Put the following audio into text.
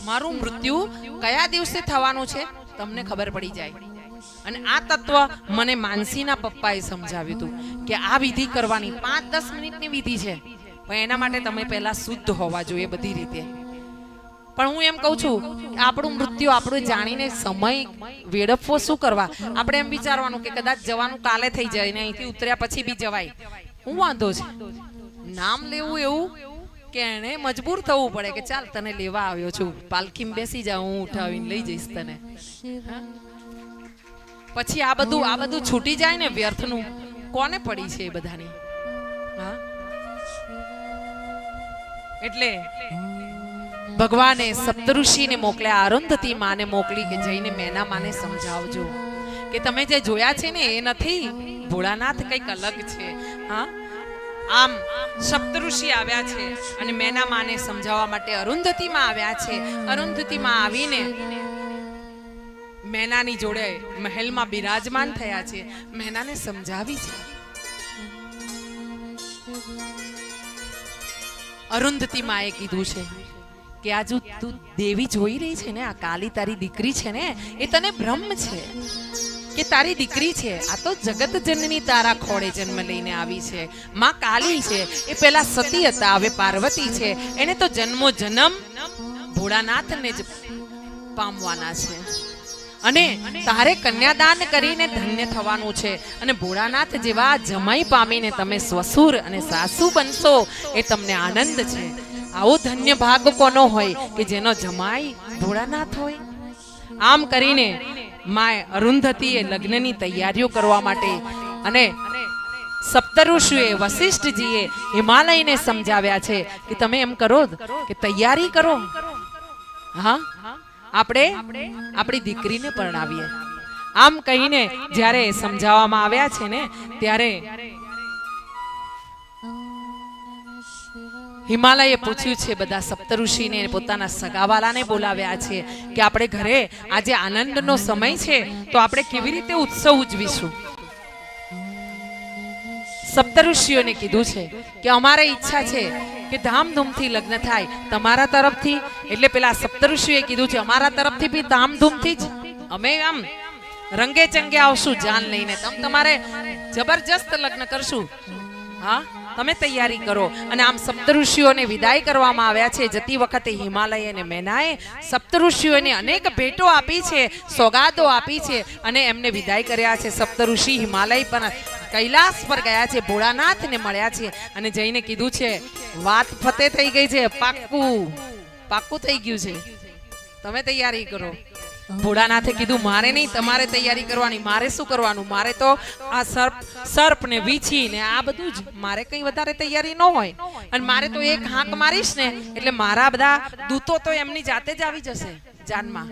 તમારું મૃત્યુ કયા દિવસે થવાનું છે તમને ખબર પડી જાય. અને આ તત્વ મને માનસીના પપ્પાએ સમજાવ્યું હતું કે આ વિધિ કરવાની પાંચ દસ મિનિટની વિધિ છે. પણ એના માટે તમે પહેલા શુદ્ધ હોવા જોઈએ બધી રીતે. પણ હું એમ કહું છું કે આપણું મૃત્યુ આપણું જાણીને સમય વેડફવો શું કરવા? આપણે એમ વિચારવાનું કે કદાચ જવાનું કાલે થઈ જાય ને અહીંથી ઉતર્યા પછી બી જવાય. હું વાંધો છે. નામ લેવું એવું કે એને મજબૂર થવું પડે કે ચાલ તને લેવા આવ્યો છું. પાલખીમાં બેસી જા, હું ઉઠાવીને લઈ જઈશ તને. પછી આ બધું આ બધું છૂટી જાય ને વ્યર્થનું, કોને પડી છે એ બધાની? હા? એટલે ભગવાને સપ્તઋષિને મોકલ્યા, અરુંધતી માને મોકલી કે જઈને મેના માને સમજાવજો. કે તમે જે જોયા છે ને, એ નથી. ભોળાનાથ કંઈક અલગ છે. હા? આમ સપ્તઋષિ આવ્યા છે અને મેના માને સમજાવવા માટે અરુંધતીમાં આવ્યા છે. અરુંધતીમાં આવીને મેનાની જોડે મહેલમાં બિરાજમાન થયા છે. મેનાને સમજાવી છે. અરુંધતી માએ કીધું છે કે આજુ તું દેવી જોઈ રહી છે ને? આ કાલી તારી દીકરી છે ને? એ તને બ્રહ્મ છે. કે તારી દીકરી છે, આ તો જગત જનની તારા ખોળે જન્મ લઈને આવી છે. માં કાલી છે, એ પેલા સતી હતા, હવે પાર્વતી છે. એને તો જન્મો જન્મ ભોળાનાથને જ પામવાના છે. અને તારે કન્યાદાન કરીને ધન્ય થવાનું છે. અને ભોળાનાથ જેવા જમાઈ પામીને તમે સ્વસુર અને સાસુ બનશો, એ તમને આનંદ છે. આવો ધન્ય ભાગ કોનો હોય કે જેનો જમાઈ ભોળાનાથ હોય? આમ કરીને માએ અરુંધતીએ લગ્નની તૈયારીઓ કરવા માટે અને સપ્તઋષિએ, વશિષ્ઠજીએ હિમાલયને સમજાવ્યા છે કે તમે એમ કરો કે તૈયારી કરો. હા? આપણે આપણી દીકરીને પરણાવીએ. આમ કહીને જ્યારે સમજાવવામાં આવ્યા છે ને, ત્યારે હિમાલયે પૂછ્યું છે, બધા સપ્તઋષિને, પોતાના સગાવાલાને બોલાવ્યા છે કે આપણે ઘરે આજે આનંદનો સમય છે, તો આપણે કેવી રીતે ઉત્સવ ઉજવીશું? સપ્તઋષિઓને કીધું છે કે અમારે ઈચ્છા છે કે ધામધૂમથી લગ્ન થાય તમારા તરફથી. એટલે પેલા સપ્તઋષિએ કીધું છે, અમારા તરફથી બી ધામધૂમથી જ. અમે આમ રંગે ચંગે આવશું, જાન લઈને. તમ તમારે જબરજસ્ત લગ્ન કરશું. હા? તમે તૈયારી કરો. અને આમ સપ્તઋષિઓને વિદાય કરવામાં આવ્યા છે. જતી વખતે હિમાલય અને મેનાએ સપ્તઋષિઓને અનેક ભેટો આપી છે, સોગાદો આપી છે અને એમને વિદાય કર્યા છે. સપ્તઋષિ હિમાલય પર, કૈલાસ પર ગયા છે. ભોળાનાથને મળ્યા છે અને જઈને કીધું છે, વાત ફતે થઈ ગઈ છે. પાક્કું પાક્કું થઈ ગયું છે. તમે તૈયારી કરો. ભોળાનાથે કીધું, મારે નહીં, તમારે તૈયારી કરવાની, મારે શું કરવાનું? મારે તો આ સર્પ સર્પ ને વીછી ને આ બધું જ. મારે કઈ વધારે તૈયારી ન હોય. અને મારે તો એક હાંક મારીશ ને, એટલે મારા બધા દૂતો તો એમની જાતે જ આવી જશે જાનમાં.